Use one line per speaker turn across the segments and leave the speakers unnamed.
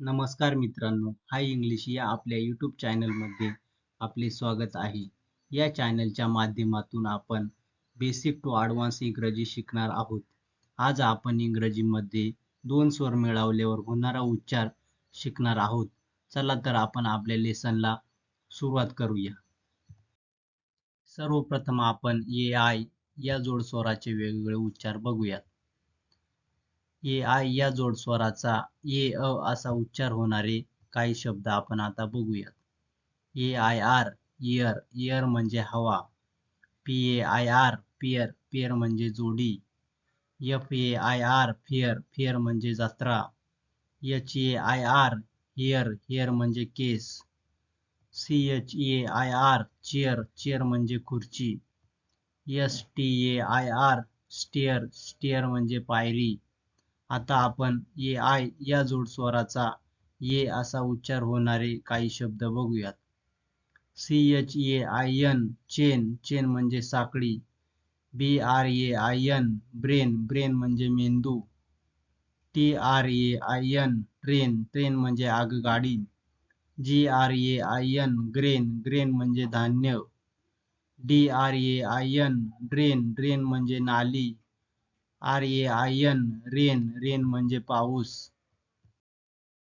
नमस्कार मित्रांनो हाय इंग्लिश या आपल्या यूट्यूब चॅनलमध्ये आपले स्वागत आहे. या चॅनलच्या माध्यमातून आपण बेसिक टू ॲडव्हान्स इंग्रजी शिकणार आहोत. आज आपण इंग्रजीमध्ये दोन स्वर मिळवल्यावर होणारा उच्चार शिकणार आहोत. चला तर आपण आपल्या लेसनला सुरुवात करूया. सर्वप्रथम आपण ए आय या जोडस्वराचे वेगवेगळे उच्चार बघूयात. ए आय या जोडस्वराचा ए अ असा उच्चार होणारे काही शब्द आपण आता बघूयात. A I R air air म्हणजे हवा. P A I R pair pair म्हणजे जोडी. F A I R fair fair म्हणजे जत्रा. H A I R hair hair म्हणजे केस. C H A I R chair chair म्हणजे खुर्ची. S T A I R stair stair म्हणजे पायरी. आता आपण ए आय या जोडस्वराचा ए असा उच्चार होणारे काही शब्द बघूयात. C H A I N chain chain म्हणजे साखळी. B R A I N brain brain म्हणजे मेंदू. T R A I N train train म्हणजे आगगाडी. G R A I N grain grain म्हणजे धान्य. D R A I N drain drain म्हणजे नाली. R A I N rain rain म्हणजे पाऊस.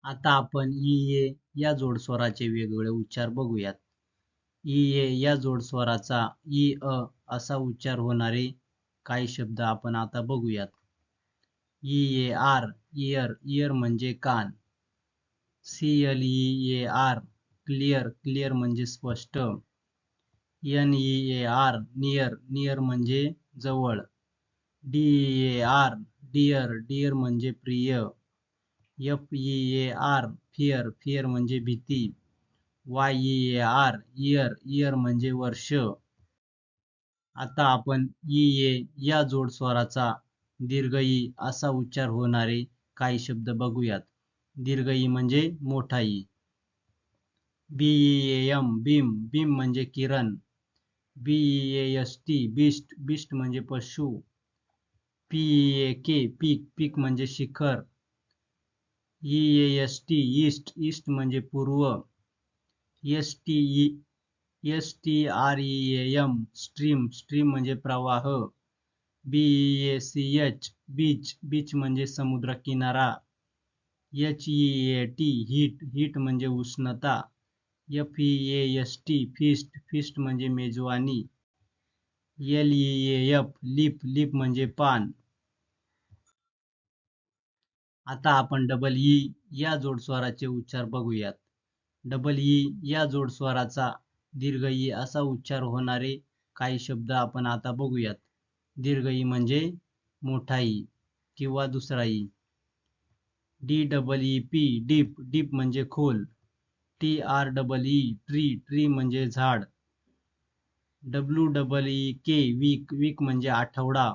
आता आपण ई ए या जोडस्वराचे वेगवेगळे उच्चार बघूयात. ई ए या जोडस्वराचा ई अ असा उच्चार होणारे काही शब्द आपण आता बघूयात. E A R ear ear म्हणजे कान. C L E A R clear clear म्हणजे स्पष्ट. N E A R near near म्हणजे जवळ. D A R dear dear म्हणजे प्रिय. F E A R fear fear म्हणजे भीती. Y E A R year year म्हणजे वर्ष. आता आपण ई ए या जोडस्वराचा दीर्घ ई असा उच्चार होणारे काही शब्द बघूयात. दीर्घ ई म्हणजे मोठा E B E M beam beam म्हणजे किरण. B E S T beast beast म्हणजे पशु. P A K, peak peak म्हणजे शिखर. E S T, east east म्हणजे पूर्व. S T E, S T R E M, stream stream म्हणजे प्रवाह. B A C H, beach beach म्हणजे समुद्र किनारा. H E A T, heat heat म्हणजे उष्णता. F E S T, feast feast म्हणजे मेजवानी. L E F, leaf leaf म्हणजे पान. आता आपण डबल ई e या जोडस्वराचे उच्चार बघूयात. डबल ई e या जोडस्वराचा दीर्घ ई असा उच्चार होणारे काही शब्द आपण आता बघूयात. दीर्घ ई म्हणजे मोठा ई किंवा दुसरा E D double E P deep deep म्हणजे खोल. T R double E tree tree म्हणजे झाड. W double E K week week म्हणजे आठवडा.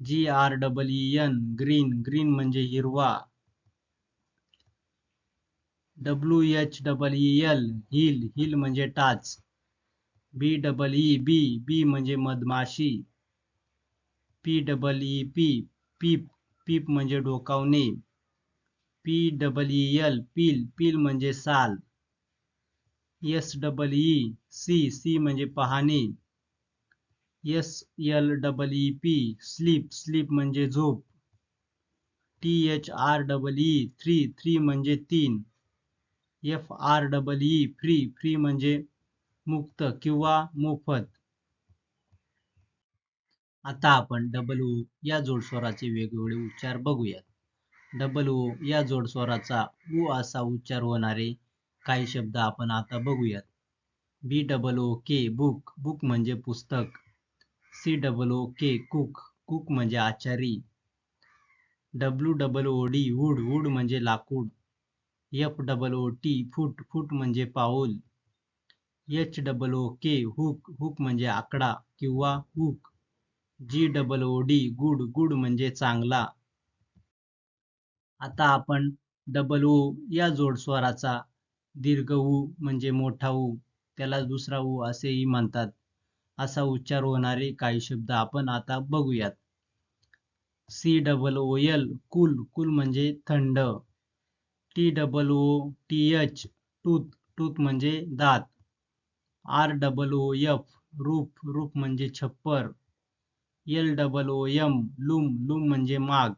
G R double E N green green म्हणजे हिरवा. W H double E L heel heel म्हणजे टाच. B double E B bee म्हणजे मधमाशी. P double E P peep. Peep म्हणजे डोकावणे. P double E L peel. Peel म्हणजे साल. S double E C see see पाहणे. S L double E P sleep sleep म्हणजे झोप. T H R double E three three म्हणजे तीन. F R double E free free म्हणजे मुक्त किंवा मोफत. आता आपण डबल ओ या जोडस्वराचे वेगवेगळे उच्चार बघूयात. डबल ओ या जोडस्वराचा उ असा उच्चार होणारे काही शब्द आपण आता बघूयात. B double O K book book म्हणजे पुस्तक. C double O K cook cook म्हणजे आचारी. W double O D wood wood म्हणजे लाकूड. F double O T foot foot म्हणजे पाऊल. H double O K hook hook म्हणजे आकडा किंवा hook G double O D good good म्हणजे चांगला. आता आपण डबल ओ या जोडस्वराचा दीर्घ ऊ म्हणजे मोठा ऊ. त्याला दुसरा ऊ असेही म्हणतात. असा उच्चार होणारे काही शब्द आपण आता बघूयात. C double O L cool cool म्हणजे थंड. T double O T H tooth tooth म्हणजे दात. आर डबल ओ एफ रूप रूप म्हणजे छप्पर. L double O M loom loom म्हणजे माग.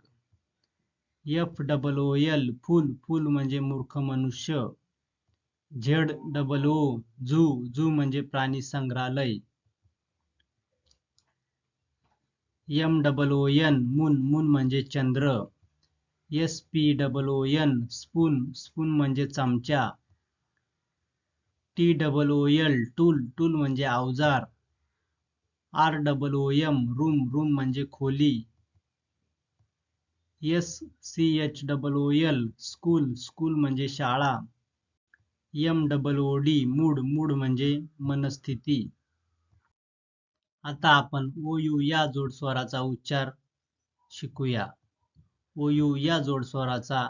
F double O L fool fool म्हणजे मूर्ख मनुष्य. Z double O zoo zoo म्हणजे प्राणी संग्रहालय. M double O N moon moon म्हणजे चंद्र. S P double O N spoon spoon म्हणजे चमचा. T double O L tool tool म्हणजे अवजार. R double O M room room म्हणजे खोली. S C H double O L school school म्हणजे शाळा. M double O D mood mood म्हणजे मनस्थिती. आता आपण ओ यू या जोडस्वराचा उच्चार शिकूया. ओ यू या जोडस्वराचा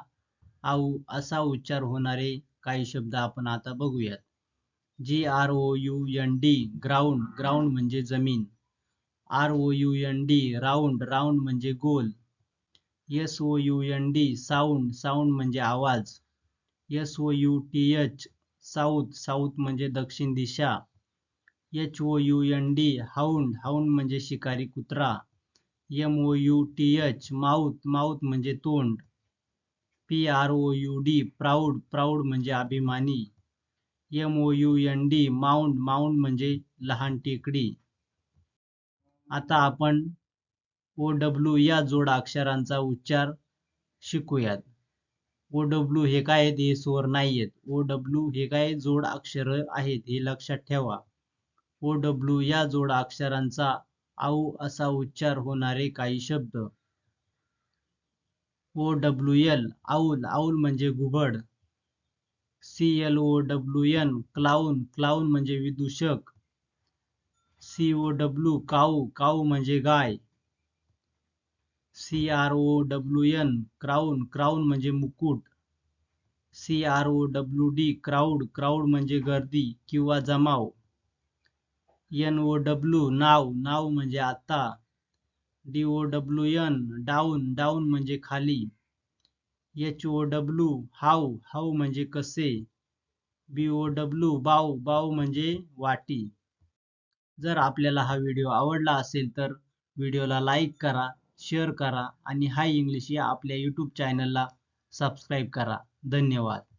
आऊ असा उच्चार होणारे काही शब्द आपण आता बघूयात. G R O U N D ground ground म्हणजे जमीन. R O U N D round round म्हणजे गोल. S O U N D sound sound म्हणजे आवाज. S O U T H south south म्हणजे दक्षिण दिशा. H O U N D hound hound म्हणजे शिकारी कुत्रा. M O U T H mouth mouth म्हणजे तोंड. P R O U D proud proud म्हणजे अभिमानी. M O U N D mound mound म्हणजे लहान टेकडी. आता आपण ओ डब्ल्यू या जोड अक्षरांचा उच्चार शिकूयात. ओ डब्ल्यू हे काय आहेत? हे स्वर नाही आहेत ओ डब्ल्यू हे काय? जोड अक्षर आहेत. हे लक्षात ठेवा. ओ डब्ल्यू या जोड अक्षरांचा आऊ असा उच्चार होणारे काही शब्द. O W L owl owl म्हणजे घुबड C L O W N clown clown म्हणजे विदूषक. C O W cow cow म्हणजे गाय. C R O W N crown crown म्हणजे मुकुट. C R O W D crowd crowd म्हणजे गर्दी किंवा जमाव. N O W now. नाव म्हणजे आता. D O W N down down म्हणजे खाली. H O W how how म्हणजे कसे. बी ओ डब्ल्यू बाऊ बाऊ म्हणजे वाटी. जर आपल्याला हा व्हिडिओ आवडला असेल तर व्हिडिओला लाईक करा शेअर करा आणि हाय इंग्लिश या आपल्या यूट्यूब चॅनलला सबस्क्राईब करा. धन्यवाद.